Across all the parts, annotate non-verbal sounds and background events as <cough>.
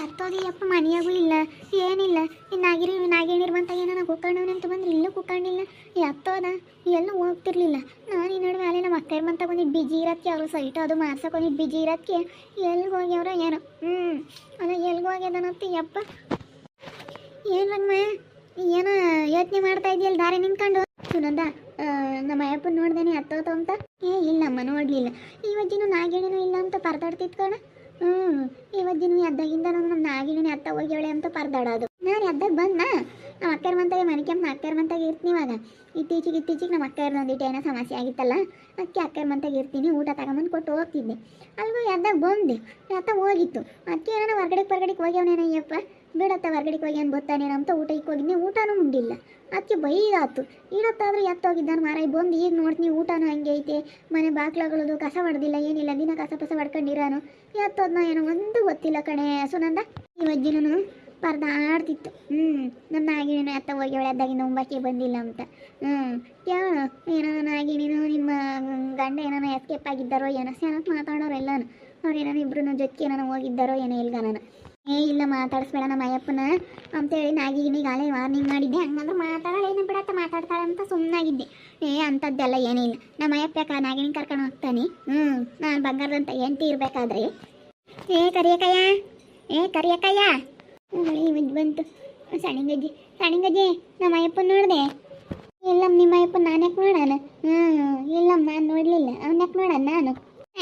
ಹತ್ತೋದಿ ಅಪ್ಪ ಮನೆಯಾಗೂ ಇಲ್ಲ, ಏನಿಲ್ಲ. ಈ ನಾಗಿರಿ ನಾಗೇಣಿರ್ ಬಂತ ಏನೋ ಕುಕ್ಕಂಡವನೆ ಅಂತ ಬಂದ್ರೆ ಇಲ್ಲೂ ಕುಕ್ಕಂಡಿಲ್ಲ ಹತ್ತೋದ ಎಲ್ಲೂ ಹೋಗ್ತಿರ್ಲಿಲ್ಲ. ನಾನು ಈ ನಡುವೆ ಅಲ್ಲೇ ನಮ್ಮ ಅಕ್ಕರ್ ಬಂತ ಬಂದಿದ್ದು ಬಿಜಿ ಇರತ್ತೆ ಅವರು ಸೈಟ್ ಅದು ಮಾರ್ಸಕೊಂಡಿದ್ದು ಬಿಜಿ ಇರತ್ತೆ ಎಲ್ಲಿಗೆ ಹೋಗ್ಯವ್ರ ಏನೋ. ಹ್ಞೂ ಅಲ್ಲ ಎಲ್ಲಿಗೆ ಹೋಗ್ಯದನಂತ ಯಪ್ಪ ಏನು ಏನೋ ಯೋಚನೆ ಮಾಡ್ತಾ ಇದೆಯಲ್ಲ ದಾರಿ ನಿಂತ್ಕೊಂಡು. ಸುನಂದ ನಮ್ಮ ಅಯ್ಯಪ್ಪನ ನೋಡ್ದೇನೆ ಅತ್ತೋತ ಅಂತ. ಏ, ಇಲ್ಲಮ್ಮ, ನೋಡಲಿಲ್ಲ. ಇವತ್ತಿನ ನಾಗೇಣಿನೂ ಇಲ್ಲ ಅಂತ ಪರದಾಡ್ತಿತ್ತು ಹ್ಞೂ ಇವತ್ತಿನ ಅದ್ದಾಗಿಂದ ನಾನು ನಮ್ಮ ನಾಗಿನೇ ಅತ್ತ ಹೋಗ್ಯವಳೆ ಅಂತ ಪರದಾಡೋದು. ನಾನು ಎದ್ದಾಗ ಬಂದ ನಮ್ಮ ಅಕ್ಕರ ಮಂತಾಗೆ ಮನೆ ಕೆಂಪು ಅಕ್ಕರ ಮಂತಾಗೆ ಇರ್ತೀನಿ ಇವಾಗ. ಇತ್ತೀಚಿಗೆ ಇತ್ತೀಚಿಗೆ ನಮ್ಮ ಅಕ್ಕ ಒಂದಿಟ್ಟು ಏನೋ ಸಮಸ್ಯೆ ಆಗಿತ್ತಲ್ಲ ಅದಕ್ಕೆ ಅಕ್ಕರ ಮಂತಾಗೆ ಇರ್ತೀನಿ, ಊಟ ತಗೊಂಬಂದು ಕೊಟ್ಟು ಹೋಗ್ತಿದ್ದೆ. ಅಲ್ಗೂ ಅದ್ದಾಗ ಬಂದೆ ಅತ್ತ ಹೋಗಿತ್ತು. ಅದಕ್ಕೆ ಏನೋ ಹೊರ್ಗಡೆ ಹೊರ್ಗಡೆಗೆ ಹೋಗ್ಯವನೇನಯ್ಯಪ್ಪ? ಬಿಡತ್ತ, ಹೊರ್ಗಡೆಗೆ ಹೋಗ್ಯಾನ ಗೊತ್ತಾನೇನೋ ಅಂತ ಊಟಕ್ಕೆ ಹೋಗಿದ್ನಿ ಊಟನೂ ಉಂಡಿಲ್ಲ. ಅದಕ್ಕೆ ಬೈದಾತು ಇಡತ್ತಾದ್ರೆ ಎತ್ತೋಗಿದ್ದಾನೆ ಮಾರಾಯ್. ಬಂದು ಈಗ ನೋಡ್ತೀನಿ ಊಟನೂ ಹಂಗೆ ಐತೆ. ಮನೆ ಬಾಕ್ಲಗಳದು ಕಸ ಹೊಡೆದಿಲ್ಲ, ಏನಿಲ್ಲ. ದಿನ ಕಸ ಪಸ ಹೊಡ್ಕೊಂಡಿರಾನು. ಎತ್ತೋದ್ನ ಏನೋ ಒಂದು ಗೊತ್ತಿಲ್ಲ ಕಣೆ. ಸುನಂದ, ಈ ಅಜ್ಜಿನೂ ಪರದಾಡ್ತಿತ್ತು. ಹ್ಞೂ ನನ್ನ ನಾಗಿಣಿನ ಎತ್ತ ಹೋಗಿ ಎದ್ದಾಗಿಂದ ಒಂಬಕ್ಕೆ ಬಂದಿಲ್ಲ ಅಂತ. ಹ್ಞೂ ಕೇಳೋಣ ಏನೋ ನಾಗಿಣಿನು ನಿಮ್ಮ ಗಂಡ ಏನೋ ಎಸ್ಕೇಪ್ ಆಗಿದ್ದಾರೋ ಏನೋ. ಚೆನ್ನಾಗಿ ಮಾತಾಡೋರು ಎಲ್ಲಾನು ಅವ್ರು ಏನೋ ಇಬ್ರು ಜೊತೆಗೆ ಏನೋ ಹೋಗಿದ್ದಾರೋ ಏನೋ ಇಲ್ಗ ನಾನು ಏ ಇಲ್ಲ ಮಾತಾಡಿಸ್ಬೇಡ ನಮ್ಮ ಅಯ್ಯಪ್ಪನ ಅಂತೇಳಿ ನಾಗಿಗಿನಿಗೆ ಆಲೇ ವಾರ್ನಿಂಗ್ ಮಾಡಿದ್ದೆ. ಹಂಗಂದ್ರೆ ಮಾತಾಡೋಣ ಏನು ಬಿಡತ್ತ ಮಾತಾಡ್ತಾಳೆ ಅಂತ ಸುಮ್ಮನಾಗಿದ್ದೆ ಏ ಅಂಥದ್ದೆಲ್ಲ ಏನಿಲ್ಲ. ನಮ್ಮ ಅಯ್ಯಪ್ಪ ಯಾಕೆ ನಾಗಿನ ಕರ್ಕೊಂಡು ಹೋಗ್ತಾನೆ? ಹ್ಞೂ ನಾನು ಬಂಗಾರದಂತ ಎಂಟಿ ಇರಬೇಕಾದ್ರೆ. ಏ, ಕರಿಯಕಯ್ಯ. ಏ, ಕರಿಯಕಯ್ಯ. ಹ್ಞೂ ಬಂತು. ಸಣಿಗಜ್ಜಿ ಸಣಿಗಜ್ಜಿ ನಮ್ಮ ಅಯ್ಯಪ್ಪನ ನೋಡಿದೆ? ಇಲ್ಲಮ್ಮ ನಿಮ್ಮ ಅಯ್ಯಪ್ಪ ನಾನು ಯಾಕೆ ನೋಡೋಣ ಹ್ಞೂ ಇಲ್ಲಮ್ಮ, ನಾನು ನೋಡಲಿಲ್ಲ. ಅವ್ನ ಯಾಕೆ ನೋಡೋಣ ನಾನು?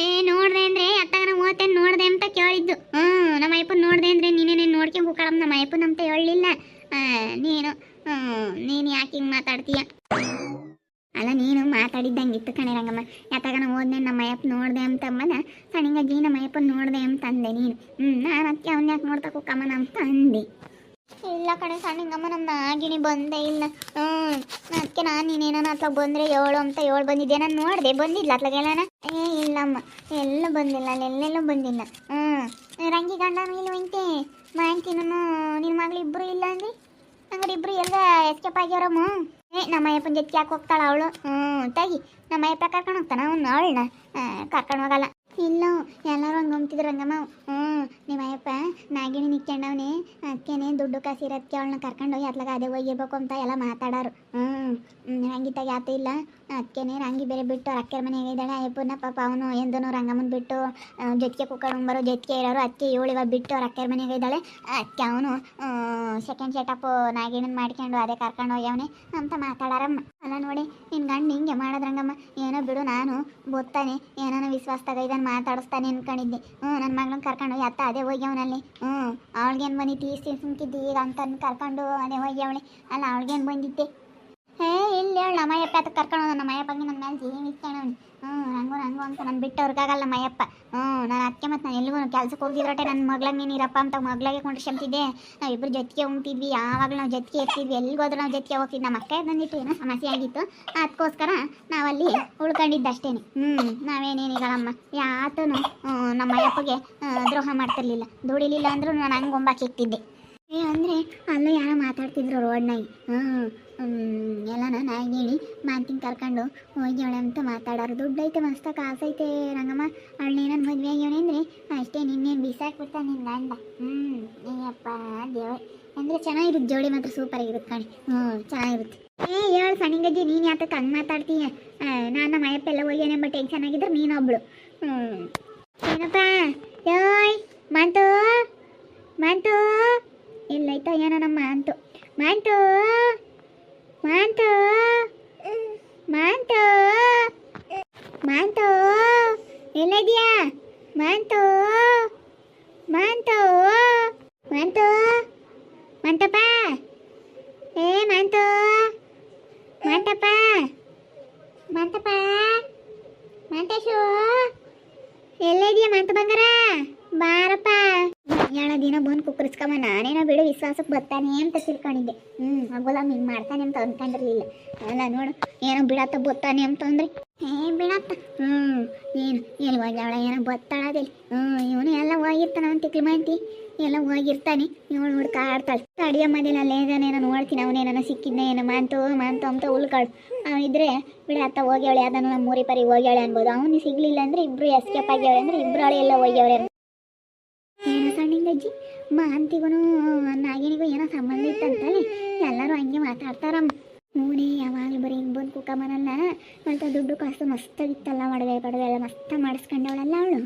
ಏ, ನೋಡ್ದೆ ಅಂದ್ರೆ ಅತ್ತಾಗ ಓದ್ತೇನೆ ನೋಡ್ದೆ ಅಂತ ಕೇಳಿದ್ದು. ಹ್ಮ್, ನಮ್ಮ ಅಯ್ಯಪ್ಪನ ನೋಡ್ದೆ ಅಂದ್ರೆ ನೀನೇನೆ ನೋಡ್ಕೊಂಡ್ ಕೂಕಳಮ್ಮ ನಮ್ಮ ಅಯ್ಯಪ್ಪನ ಅಂತ ಹೇಳಲಿಲ್ಲ. ನೀನು, ಹ್ಮ್, ನೀನು ಯಾಕೆ ಹಿಂಗೆ ಮಾತಾಡ್ತೀಯ? ಅಲ್ಲ, ನೀನು ಮಾತಾಡಿದ್ದಂಗಿತ್ತು ಕಣೆ ರಂಗಮ್ಮ. ಯಾತಾಗ ಓದ್ನೆ ನಮ್ಮ ಅಯ್ಯಪ್ಪ ನೋಡ್ದೆ ಅಂತ ಅಮ್ಮನ ಸಣಿಗಜ್ಜಿ ನಮ್ಮ ಅಯ್ಯಪ್ಪನ ನೋಡ್ದೆ ಅಂತ ಅಂದೆ ನೀನು. ಹ್ಮ್, ನಾನು ಅದಕ್ಕೆ ಅವ್ನ ಯಾಕೆ ನೋಡ್ತಾ ಕೂಕಮ್ಮನ ಅಂತ ಅಂದೆ. ಇಲ್ಲ ಕಣೆ ಸಣ್ಣಿಂಗಮ್ಮ ನಮ್ಮ ಆಗಿನಿ ಬಂದೇ ಇಲ್ಲ. ಹ್ಞೂ ಅದಕ್ಕೆ ನಾನು ನೀನೇನ ಅತ್ಲಾಗ ಬಂದರೆ ಏಳು ಅಂತ ಏಳು ಬಂದಿದ್ದೆ ನಾನು ನೋಡಿದೆ ಬಂದಿಲ್ಲ ಅತ್ಲಾಗೆಲ್ಲನ ಏ, ಇಲ್ಲಮ್ಮ, ಎಲ್ಲೂ ಬಂದಿಲ್ಲ, ಅಲ್ಲಿ ಎಲ್ಲೆಲ್ಲೂ ಬಂದಿಲ್ಲ. ಹ್ಞೂ ರಂಗಿ ಗಂಡ ಇಲ್ಲ ಇಂತೆ? ಮಾಂತಿನೂ ನಿನ್ನ ಮಗಳು ಇಬ್ಬರು ಇಲ್ಲ ಅಂದ್ರಿ ಹಂಗಾರೆ ಇಬ್ರು ಎಲ್ಲ ಎಸ್ಕೇಪ್ ಆಗ್ಯಾರಮ್ಮ ಏ, ನಮ್ಮ ಅಯ್ಯಪ್ಪನ ಜೊತೆ ಯಾಕೆ ಹೋಗ್ತಾಳ ಅವಳು? ಹ್ಞೂ ತಾಗಿ, ನಮ್ಮ ಅಯ್ಯಪ್ಪ ಕರ್ಕೊಂಡು ಹೋಗ್ತಾನ? ಅವ್ನು ಅವಳನ್ನ ಕರ್ಕೊಂಡು ಹೋಗಲ್ಲ. ಇಲ್ಲ ಎಲ್ಲರೂ ಹಂಗೆ ಅಂತಿದ್ರು ರಂಗಮ್ಮ. ಹ್ಞೂ ನಿಮ್ಮ ಅಯ್ಯಪ್ಪ, ನಾಗಿಣಿ ನಿಕ್ಕೊಂಡವನೇ ಅದಕ್ಕೇನೆ ದುಡ್ಡು ಕಾಸು ಇರೋದಕ್ಕೆ ಅವಳನ್ನ ಕರ್ಕೊಂಡು ಹೋಗಿ ಅತ್ಲಾಗ ಅದೇ ಹೋಗಿರ್ಬೇಕು ಅಂತ ಎಲ್ಲ ಮಾತಾಡೋರು. ಹ್ಞೂ ರಂಗಿತಾಗ ಯಾತ ಇಲ್ಲ. ಅದಕ್ಕೇನೆ ರಂಗಿ ಬೇರೆ ಬಿಟ್ಟು ಅಕ್ಕರ ಮನೆಗೆ ಇದ್ದಾಳೆ ಅಯ್ಯಪ್ಪನ ಪಾಪ ಅವನು ಎಂದನು ರಂಗಮ್ಮನ ಬಿಟ್ಟು ಜೊತೆಗೆ ಕುಕ್ಕರ್ ಬರೋ ಜೊತೆಗೆ ಇರೋರು. ಅದಕ್ಕೆ ಏಳು ಇವಾಗ ಬಿಟ್ಟು ಅವ್ರ ಅಕ್ಕರ ಮನೆಗೆ ಇದ್ದಾಳೆ ಅದಕ್ಕೆ ಅವನು ಸೆಕೆಂಡ್ ಸೆಟಪ್ ನಾಗಿಣನ ಮಾಡ್ಕೊಂಡು ಅದೇ ಕರ್ಕೊಂಡು ಹೋಗ್ಯವನೆ ಅಂತ ಮಾತಾಡಾರಮ್ಮ. ಅಲ್ಲ ನೋಡಿ ನಿನ್ನ ಗಂಡು ಹಿಂಗೆ ಮಾಡೋದ್ರಂಗಮ್ಮ ಏನೋ ಬಿಡು, ನಾನು ಗೊತ್ತಾನೆ ವಿಶ್ವಾಸದಾಗ ಇದನ್ನು ಮಾತಾಡಿಸ್ತಾನೆ ಅನ್ಕೊಂಡಿದ್ದೆ ಹ್ಞೂ ನನ್ನ ಮಗಳನ್ನ ಕರ್ಕೊಂಡು ಹೋಗಿ ಅತ್ತ ಅದೇ ಹೋಗ್ಯವನಲ್ಲಿ ಹ್ಞೂ ಅವಳಿಗೇನು ಬಂದಿತ್ತು ಈ ಸುಮ್ಕಿದ್ದು ಈಗ ಅಂತ ಕರ್ಕೊಂಡು ಅದೇ ಹೋಗ್ಯವಳೆ ಅಲ್ಲ ಅವಳಿಗೇನು ಬಂದಿದ್ದೆ ಹೇ, ಇಲ್ಲ ಹೇಳು ನಮ್ಮ ಅಯ್ಯಪ್ಪ ಅಂತ ಕರ್ಕೊಂಡು ನಮ್ಮ ಅಯ್ಯಪ್ಪಗೆ ನನ್ನ ಮೇಲೆ ಜೀವ ಹ್ಞೂ ಹಂಗು ಅಂತ ನಾನು ಬಿಟ್ಟು ಅವ್ರಿಗಾಗಲ್ಲ ಮಯಪ್ಪ. ಹ್ಞೂ ನಾನು ಅದಕ್ಕೆ ಮತ್ತು ನಾನು ಎಲ್ಲಿಗೂ ಕೆಲ್ಸಕ್ಕೆ ಹೋಗಿದ್ರೊಟ್ಟೆ ನನ್ನ ಮಗ್ಳಾಗ ನೀನು ಅಂತ ಮಗ್ಳಾಗೆ ಕೊಂಡ್ಕೊಂತಿದ್ದೆ ನಾವು ಇಬ್ಬರು ಜೊತೆಗೆ ಉಣ್ತಿದ್ವಿ, ಯಾವಾಗಲೂ ನಾವು ಜೊತೆಗೆ ಇರ್ತಿದ್ವಿ ಎಲ್ಲಿಗೆ ನಾವು ಜೊತೆಗೆ ಹೋಗ್ತಿದ್ವಿ. ನಮ್ಮ ಅಕ್ಕ ಬಂದಿತ್ತು ಏನೋ ಸಮಸ್ಯೆ ಆಗಿತ್ತು. ಅದಕ್ಕೋಸ್ಕರ ನಾವಲ್ಲಿ ಉಳ್ಕೊಂಡಿದ್ದಷ್ಟೇ ಹ್ಞೂ ನಾವೇನೇನಿಗಳಮ್ಮ ಯಾತನು ನಮ್ಮ ಅಯ್ಯಪ್ಪಗೆ ದ್ರೋಹ ಮಾಡ್ತಿರ್ಲಿಲ್ಲ. ದುಡಿಲಿಲ್ಲ ಅಂದ್ರೂ ನಾನು ಹಂಗೆ ಒಂಬಾಕಿ ಇಕ್ತಿದ್ದೆ ಏ, ಅಂದರೆ ಅಲ್ಲ ಯಾರೋ ಮಾತಾಡ್ತಿದ್ರು ರೋಡ್ನಾಗ ಹಾಂ ಎಲ್ಲನ ನಾಯಿಗೇಳಿ ಮಾತಿನ ಕರ್ಕೊಂಡು ಹೋಗ್ಯವಳೆ ಅಂತ ಮಾತಾಡೋರು. ದುಡ್ಡು ಐತೆ, ಮಸ್ತ ಕಾಸೈತೆ ರಂಗಮ್ಮ. ಅವಳನ್ನೇನನ್ನು ಮದುವೆ ಆಗ್ಯವನೆ ಅಂದರೆ ಅಷ್ಟೇ, ನಿನ್ನೇನು ಬಿಸಾಕ್ಬಿಡ್ತಾನೆ ನಿನ್ನ ಗಂಡ. ಹ್ಞೂ ಅಯ್ಯಪ್ಪ ದೇವ ಅಂದರೆ ಚೆನ್ನಾಗಿರುತ್ತೆ, ಜೋಡಿ ಮಾತ್ರ ಸೂಪರ್ ಆಗಿರುತ್ತೆ ಕಣಿ. ಹ್ಞೂ ಚೆನ್ನಾಗಿರುತ್ತೆ. ಏ, ಹೇಳು ಸಣ್ಣಿಂಗಜ್ಜಿ ನೀನು ಯಾತಕ್ಕೆ ಹಂಗೆ ಮಾತಾಡ್ತೀಯ? ನಾನು ಮಯಪ್ಪ ಎಲ್ಲ ಹೋಗ್ಯಾನೆ ಎಂಬ ಟೆನ್ಷನ್ ಆಗಿದ್ರೆ ನೀನೊಬ್ಬಳು ಹ್ಞೂ ಏನಪ್ಪ? ಯೋಯ್ ಮಂತು ಮಂತು ಇಲ್ಲೈತ ಏನೋ ನಮ್ಮ ಅಂತು ಮಂತು ಮಂತು ಮಂತು ಮಂತು ಎಲ್ಲಿದ್ಯಾ ಮಂತು ಮಂತು ಮಂತು ಮಂಟಪ್ಪ ಏ ಮಂತು ಮಂಟಪ್ಪ ಮಂಟಪ್ಪ ಮಂಟೇಶು ಎಲ್ಲಿದ್ಯಾ ಮಂತು ಬಂಗಾರ? ಬಾರಪ್ಪ. ಏಳ ದಿನ ಬಂದು ಕುಕ್ಕರಿಸ್ಕೊಂಬ ನಾನೇನೋ ಬಿಡು ವಿಶ್ವಾಸಕ್ಕೆ ಬರ್ತಾನೆ ಅಂತ ತಿಳ್ಕೊಂಡಿದ್ದೆ. ಹ್ಞೂ ಆಗೋಲ್ಲ ಹಿಂಗೆ ಮಾಡ್ತಾನೆ ಅಂತ ಅಂದ್ಕೊಂಡಿರ್ಲಿಲ್ಲ ಅಲ್ಲ, ನೋಡು, ಏನೋ ಬಿಡತ್ತ, ಬತ್ತಾನೆ ಅಂತಂದ್ರೆ ಏ, ಬಿಡತ್ತ. ಹ್ಞೂ ಏನು ಎಲ್ಲಿ ಹೋಗ್ಯಾವಳ ಏನೋ ಬತ್ತಾಳದಿಲ್ಲ ಹ್ಞೂ ಇವನು ಎಲ್ಲ ಹೋಗಿರ್ತಾನ ಅಂತ ತಿಕ್ಲಿ ಮಾಂತಿ. ಎಲ್ಲ ಹೋಗಿರ್ತಾನೆ. ಇವಳು ಹುಡ್ಕ ಆಡ್ತಾಳೆ ಅಡಿಗೆ ಮನೇಲಿ ಅಲ್ಲೇ ಏನೋ ನೋಡ್ತೀನಿ ಅವನೇನೋ ಸಿಕ್ಕಿದ್ನ, ಏನೋ ಮಾಂತು ಮಾಂತು ಅಂತ ಉಳ್ಕಾಳು. ಅವನಿದ್ರೆ ಬಿಡಿ ಅತ್ತ ಹೋಗ್ಯಾಳೆ, ಅದನ್ನು ನಮ್ಮ ಮೂರಿ ಪರಿ ಹೋಗ್ಯಾಳೆ ಅನ್ಬೋದು. ಅವನು ಸಿಗ್ಲಿಲ್ಲ ಅಂದ್ರೆ ಇಬ್ರು ಎಸ್ಕೇಪ್ ಆಗ್ಯಾವಳೆ ಅಂದ್ರೆ ಇಬ್ರು ಹಳೆ ಎಲ್ಲ ಹೋಗ್ಯಾವ್ರೆ ಸಣ್ಣಿಂಗಜ್ಜಿ ಮಾಂತಿಗೂ ನಾಗಿನಿಗೂ ಏನೋ ಸಂಬಂಧ ಇತ್ತಂತಲ್ಲಿ ಎಲ್ಲರೂ ಹಂಗೆ ಮಾತಾಡ್ತಾರಮ್ಮ. ನೋಡಿ, ಯಾವಾಗಲೂ ಬರೀ ಹಿಂಗೆ ಬಂದು ಕುಕ್ಕಮ್ಮನಲ್ಲ ಅಂತ ದುಡ್ಡು ಕಾಸು ಮಸ್ತಾಗಿತ್ತಲ್ಲ, ಒಡವೆ, ಪಡವೆ ಎಲ್ಲ ಮಸ್ತ ಮಾಡಿಸ್ಕೊಂಡವಳಲ್ಲ ಅವಳು.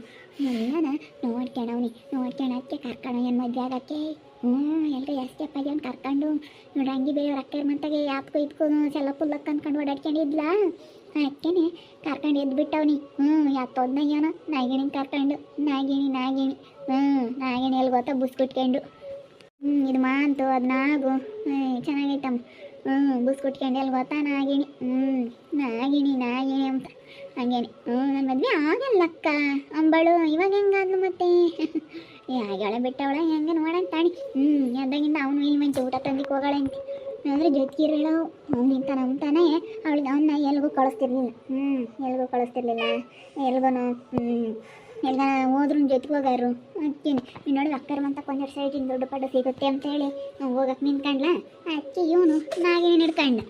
ಎಲ್ಲನ ನೋಡ್ಕೊಂಡವ್ನಿ ನೋಡ್ಕೊಳಕ್ಕೆ ಕರ್ಕೊಂಡು ಏನು ಮದುವೆ ಆಗಕ್ಕೆ? ಹ್ಞೂ ಎಲ್ಲರೂ ಎಸ್ಕೇಪ್ ಅವ್ನು ಕರ್ಕೊಂಡು. ನೋಡಿ ಹಂಗೆ ಬೇರೆ ಅಕ್ಕರ ಮಂತಾಗೆ ಯಾತ್ಕೋ ಇದ್ಕೋ ಸೆಲ್ಲ ಪುಲ್ಲಕ್ ಅಂದ್ಕೊಂಡು ಓಡಾಡ್ಕೊಂಡಿದ್ಲ ಅದಕ್ಕೇನೆ ಕರ್ಕೊಂಡು ಎದ್ಬಿಟ್ಟವನಿ ಹ್ಞೂ ಯಾತೋದ್ನ ಏನೋ ನಾಗಿಣಿ ಕರ್ಕೊಂಡು. ನಾಗಿಣಿ ನಾಗಿಣಿ ಹ್ಞೂ ನಾಗಿಣಿ ಎಲ್ಲಿ ಗೊತ್ತಾ ಬುಸ್ಕುಟ್ಕೊಂಡು ಹ್ಞೂ ಇದು ಮಾಂತು ಅದು ನಾಗು. ಚೆನ್ನಾಗೈತಮ್ಮ. ಹ್ಞೂ ಬುಸ್ಕುಟ್ಕೊಂಡು ಎಲ್ಲಿ ಗೊತ್ತಾ ನಾಗಿಣಿ ಹ್ಞೂ ನಾಗಿಣಿ ನಾಗಿಣಿ ಅಂತ. ಹಂಗೇನೆ. ಹ್ಞೂ ನನ್ನ ಮದುವೆ ಆಗಲ್ಲಕ್ಕ. ಅಂಬಳು, ಇವಾಗ ಹೆಂಗಾದ್ಲು ಮತ್ತೆ? <laughs> ಯಾಗಳ ಬಿಟ್ಟವಳ? ಹೆಂಗೆ ನೋಡಂತಾಣಿ ಹ್ಞೂ ಅದಾಗಿಂದ ಅವನು ಇಲ್ಲಿ ಮಂಚ ಊಟ ತಂದಿಕ್ಕೆ ಹೋಗಾಳೆ ಅಂತ ಅಂದರೆ ಜೊತೆಗಿರಲ್ಲ ನಿಂತಾನ ನಂಬ್ತಾನೆ ಅವಳಿಗೆ ಅವನ್ನ ಎಲ್ಗೂ ಕಳಿಸ್ತಿರ್ಲಿಲ್ಲ. ಹ್ಞೂ ಎಲ್ಗೂ ಕಳಿಸ್ತಿರ್ಲಿಲ್ಲ. ಎಲ್ಗೂ ಹ್ಞೂ ಎಲ್ಲ ಹೋದ್ರು ಜೊತೆಗೆ ಹೋಗಾರು ಅಕ್ಕೇನು ನೀನು ನೋಡಿ ಅಕ್ಕರ ಅಂತ ಕೊಂದೆರಡು ಸೈಟಿನ ದೊಡ್ಡ ಪಡ್ಡು ಸಿಗುತ್ತೆ ಅಂತೇಳಿ ಹೋಗಕ್ಕೆ ನಿಂತ್ಕೊಂಡ್ಲ. ಅಕ್ಕಿ, ಇವನು ನಾಗೇನು ಹಿಡ್ಕೊಂಡ.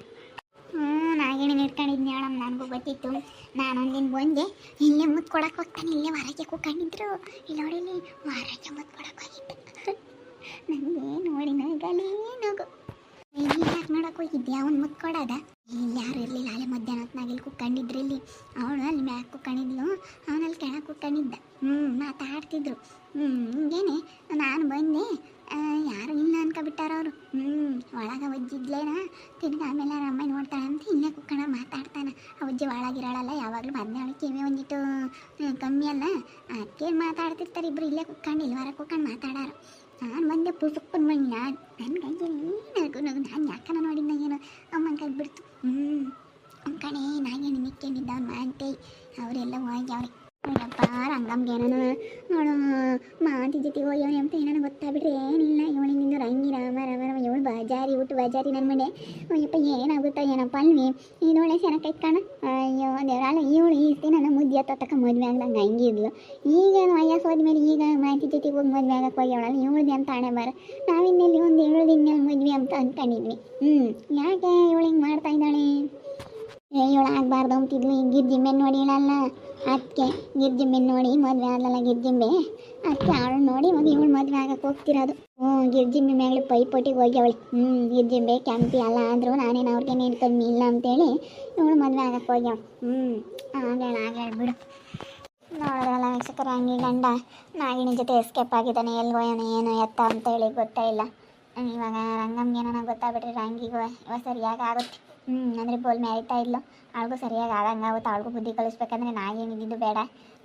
ಹ್ಞೂ ನಾಗೇನು ಹಿಡ್ಕೊಂಡಿದ್ನಿ ಹೇಳಮ್ಮ, ನನಗೂ ಗೊತ್ತಿತ್ತು. ನಾನು ಒಂದಿನ ಬಂದೆ. ಇಲ್ಲೇ ಮುತ್ತು ಕೊಡಕ್ಕೆ ಹೋಗ್ತಾನೆ, ಇಲ್ಲೇ ವಾರಕ್ಕೆ ಕೂಕೊಂಡಿದ್ರು ಇಲ್ಲಿ ನೋಡಿ ಇಲ್ಲಿ ವಾರಕ್ಕೆ ಮುತ್ತು ಕೊಡಕ್ಕೆ ಹೋಗಿದ್ದೆ ನನಗೆ ನೋಡಿ ನಗಲೇ ನಗು ಇಲ್ಲಿ ಯಾಕೆ ನೋಡಕ್ಕೆ ಹೋಗಿದ್ದೆ ಅವ್ನು ಮುತ್ತು ಕೊಡೋದ ಇಲ್ಲಿ ಯಾರು ಇರಲಿಲ್ಲ ಅಲ್ಲೇ ಮಧ್ಯಾಹ್ನ ಹೊತ್ನಾಗ ಇಲ್ಲಿ ಕುಕ್ಕಂಡಿದ್ರು ಇಲ್ಲಿ. ಅವಳು ಅಲ್ಲಿ ಮ್ಯಾಕ್ ಕುಕ್ಕಂಡಿದ್ಲು ಅವನಲ್ಲಿ ಕೆಳಗೆ ಕುಕ್ಕಂಡಿದ್ದ ಹ್ಞೂ ಮಾತಾಡ್ತಿದ್ರು. ಹ್ಞೂ ಹಿಂಗೇನೆ, ನಾನು ಬಂದೆ. ಯಾರು ಇಲ್ಲ ಅನ್ಕೊಬಿಟ್ಟಾರ ಅವರು. ಹ್ಞೂ ಒಳಗೆ ಒಜ್ಜಿದ್ಲೇನ? ತಿರ್ಗಿ ಆಮೇಲೆ ಅವ್ರ ಅಮ್ಮ ನೋಡ್ತಾಳೆ ಅಂತ ಇನ್ನೇ ಕುಕ್ಕಣ ಮಾತಾಡ್ತಾನೆ ಅಜ್ಜಿ ಒಳಗಿರಳಲ್ಲ ಯಾವಾಗಲೂ ಮಧ್ಯಾಹ್ನ ಕಿವಿ ಒಂದಿಟ್ಟು ಕಮ್ಮಿ ಅಲ್ಲ. ಅದಕ್ಕೆ ಮಾತಾಡ್ತಿರ್ತಾರೆ ಇಬ್ಬರು ಇಲ್ಲೇ ಕುಕ್ಕಂಡು ಇಲ್ಲಿ ಹೊರಗೆ ಕುಕ್ಕಂಡು ಮಾತಾಡೋರು. ನಾನು ಬಂದೆ. ಪುಸುಪ್ಪನ್ ಬಂದು ನಾನು ನನ್ನ ಗಂಜಿ ನಗು ನಗು ನಾನು ಅಮ್ಮನ ಬಿಡ್ತು. ಹ್ಞೂ ಕಣೆ ನಾಗೇನು ನಿಕ್ಕೊಂಡಿದ್ದ ಮಾಂತೆ ಅವರೆಲ್ಲ ಹೋಗ್ಯಾವ್ರೆ ಅಯ್ಯಪ್ಪ ರಂಗಮ್ಗೆ ಏನೋ ನೋಡು ಮಾತಿ ಜೊತೆ ಹೋಗ್ಯವನೆ ಅಂತ ಏನೋ ಗೊತ್ತಾಗ್ಬಿಟ್ರೆ ಏನಿಲ್ಲ ಇವಳಿನಿಂದ ರಂಗಿ ರಾಮ ರಾಮ ರಾಮ ಇವಳು ಬಜಾರಿ ಹುಟ್ಟುವ ಬಜಾರಿ ನನ್ನ ಮನೆ ಅಯ್ಯಪ್ಪ, ಏನಾಗುತ್ತೋ ಏನಪ್ಪ ಅಲ್ವಿ? ಇದೊಳ್ಳೆ ಚೆನ್ನಾಗೈತೆ ಕಾಣ. ಅಯ್ಯೋ ದೇವರಾಳ ಇವಳು ಈ ನನ್ನ ಮುದ್ದೆ ತಕ್ಕ ಮದುವೆ ಆಗ್ದಂಗೆ ಹಂಗಿದ್ಲು ಈಗ ವಯಸ್ಸು ಹೋದ್ಮೇಲೆ ಈಗ ಮಾತಿ ಜೊತೆಗೆ ಹೋಗಿ ಮದುವೆ ಆಗಕ್ಕೆ ಹೋಗ್ಯವಳಲ್ಲ ಇವಳ್ದು ಅಂತ ಹಣೆ ಬಾರ. ನಾವಿನ್ನೆಲ್ಲಿ ಒಂದು ಏಳು ದಿನ ಮದುವೆ ಅಂತ ಅಂದ್ಕೊಂಡಿದ್ವಿ ಹ್ಞೂ ಯಾಕೆ ಇವಳು ಹಿಂಗೆ ಮಾಡ್ತಾ ಇದ್ದಾಳೆ? ಏ, ಇವಳು ಆಗಬಾರ್ದು ಅಂತಿದ್ಲು ಗಿರ್ಜಿಮ್ಮೆ ಗಿರ್ಜಿಂಬೆ ನೋಡಿಳಲ್ಲ ಅದಕ್ಕೆ ಗಿರ್ಜಿಂಬೆ ನೋಡಿ ಮದುವೆ ಆಗಲ್ಲ ಗಿರ್ಜಿಂಬೆ ಅದಕ್ಕೆ ಅವಳು ನೋಡಿ ಮಗ ಇವಳು ಮದುವೆ ಆಗಕ್ಕೆ ಹೋಗ್ತಿರೋದು. ಹ್ಞೂ ಗಿರ್ಜಿಮ್ಮಿ ಮೇಲೆ ಪೈಪೋಟಿಗೆ ಹೋಗ್ಯವಳು ಹ್ಞೂ ಗಿರ್ಜಿಂಬೆ ಕ್ಯಾಂಪಿ ಅಲ್ಲ ಅಂದರು ನಾನೇನು ಅವ್ರಿಗೆ ನೀನು ಕಮ್ಮಿ ಇಲ್ಲ ಅಂತೇಳಿ ಇವಳು ಮದುವೆ ಆಗಕ್ಕೆ ಹೋಗ್ಯಾವ ಹ್ಞೂ ಆಗೇಳ ಆಗೇಳ ಬಿಡು. ನೋಡೋದಲ್ಲ ವೀಕ್ಷಕರ, ಹಂಗೆ ಗಂಡ ನಾಗಿನ ಜೊತೆ ಎಸ್ಕೇಪ್ ಆಗಿದ್ದಾನೆ, ಎಲ್ಲಿ ಹೋಯೋಣ ಏನು ಎತ್ತ ಅಂತೇಳಿ ಗೊತ್ತೇ ಇಲ್ಲ. ಇವಾಗ ರಂಗಮ್ಗೆ ಏನೋ ಗೊತ್ತಾಗ್ಬಿಟ್ರೆ ರಂಗಿಗೂ ಇವಾಗ ಸರಿಯಾಗಿ ಆಗುತ್ತೆ. ಹ್ಞೂ, ಅಂದರೆ ಬೋಲ್ ಮ್ಯಾರಿತಾ ಇದ್ಲು, ಅವಳಿಗೂ ಸರಿಯಾಗಿ ಆಗಂಗೆ ಆಗುತ್ತೆ, ಅವಳಿಗೂ ಬುದ್ಧಿ ಕಲಿಸ್ಬೇಕಂದ್ರೆ ನಾಗೇನಿದ್ದು ಬೇಡ.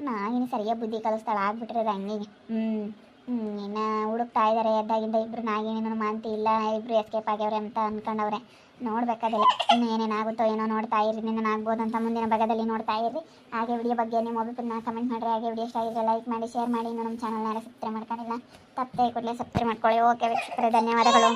ನಾಗಿನ ಸರಿಯಾಗಿ ಬುದ್ಧಿ ಕಲಿಸ್ತಾಳೆ, ಆಗ್ಬಿಟ್ರೆ ರಂಗಿಗೆ, ಹ್ಞೂ. ಇನ್ನು ಹುಡುಕ್ತಾ ಇದ್ದಾರೆ ಎದ್ದಾಗಿಂದ ಇಬ್ರು ನಾಗೇನೇನೋ ಮಾಂತಿ ಇಲ್ಲ, ಇಬ್ರು ಎಸ್ಕೇಪ್ ಆಗ್ಯವ್ರೆ ಅಂತ ಅನ್ಕೊಂಡವ್ರೆ. ನೋಡ್ಬೇಕಾದಿಲ್ಲ ಇನ್ನು ಏನೇನಾಗುತ್ತೋ ಏನೋ ನೋಡ್ತಾ ಇರಿ ಆಗ್ಬೋದು ಅಂತ ಮುಂದಿನ ಭಾಗದಲ್ಲಿ ನೋಡ್ತಾ ಇರ್ರಿ. ಹಾಗೆ ವಿಡಿಯೋ ಬಗ್ಗೆ ನಿಮ್ಮ ಒಬ್ಬರನ್ನ ಕಮೆಂಟ್ ಮಾಡ್ರಿ. ಹಾಗೆ ವಿಡಿಯೋ ಇಷ್ಟ ಆಗಿದ್ರೆ ಲೈಕ್ ಮಾಡಿ ಶೇರ್ ಮಾಡಿ. ಇನ್ನು ನಮ್ಮ ಚಾನಲ್ನ ಸಬ್ಸ್ಕ್ರೈಬ್ ಮಾಡ್ಕೊಂಡಿಲ್ಲ, ತಪ್ಪದೆ ಕೂಡಲೇ ಸಬ್ಸ್ಕ್ರೈಬ್ ಮಾಡ್ಕೊಳ್ಳಿ. ಓಕೆ ವೀಕ್ಷಕರೇ, ಧನ್ಯವಾದಗಳು.